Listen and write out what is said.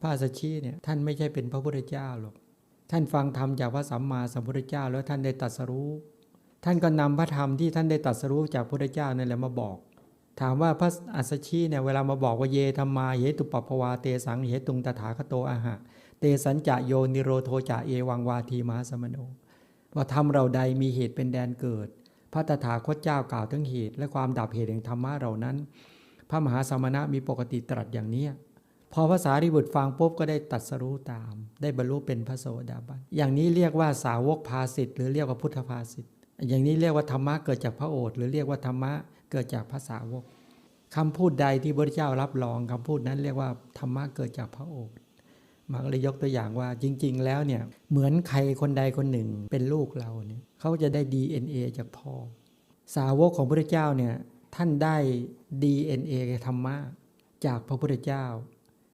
พระสัชชีเนี่ยท่านไม่ใช่เป็นพระพุทธเจ้าหรอก ท่านฟังธรรมจากพระสัมมาสัมพุทธเจ้า แล้วท่านได้ตรัสรู้ ท่านก็นำพระธรรมที่ท่านได้ตรัสรู้จากพระพุทธเจ้านั่นแหละมาบอก ถามว่าพระอัสสชีเนี่ยเวลามาบอกว่าเยธรรมาเหตุปปภวาเตสังเหตุงตถาคโตอาหะ เตสัญจะโยนิโรโทจะเอวังวาทีมหาสมโนว่าธรรมเราใดมีเหตุเป็นแดนเกิด พระตถาคตเจ้ากล่าวถึงเหตุ และความดับเหตุแห่งธรรมะเหล่านั้น พระมหาสมณะมีปกติตรัสอย่างนี้ พอภาษาริบุตรฟังปุ๊บก็ได้ตัดสรู้ตาม ได้บรรลุเป็นพระโสดาบัน อย่างนี้เรียกว่าสาวกภาสิทธ์หรือเรียกว่าพุทธภาสิทธ์อย่างนี้เรียกว่าธรรมะเกิดจากพระโอษฐ์หรือเรียกว่าธรรมะเกิดจากภาษาวกคำพูดใดที่พระเจ้ารับรองคำพูดนั้นเรียกว่าธรรมะเกิดจากพระโอษฐ์มาก็เลยยกตัวอย่างว่าจริง ๆ แล้วเนี่ยเหมือนใครคนใดคนหนึ่งเป็นลูกเราเนี่ยเขาจะได้ DNA จากพ่อ สาวกของพระเจ้าเนี่ยท่านได้ DNA ธรรมะจากพระพุทธเจ้า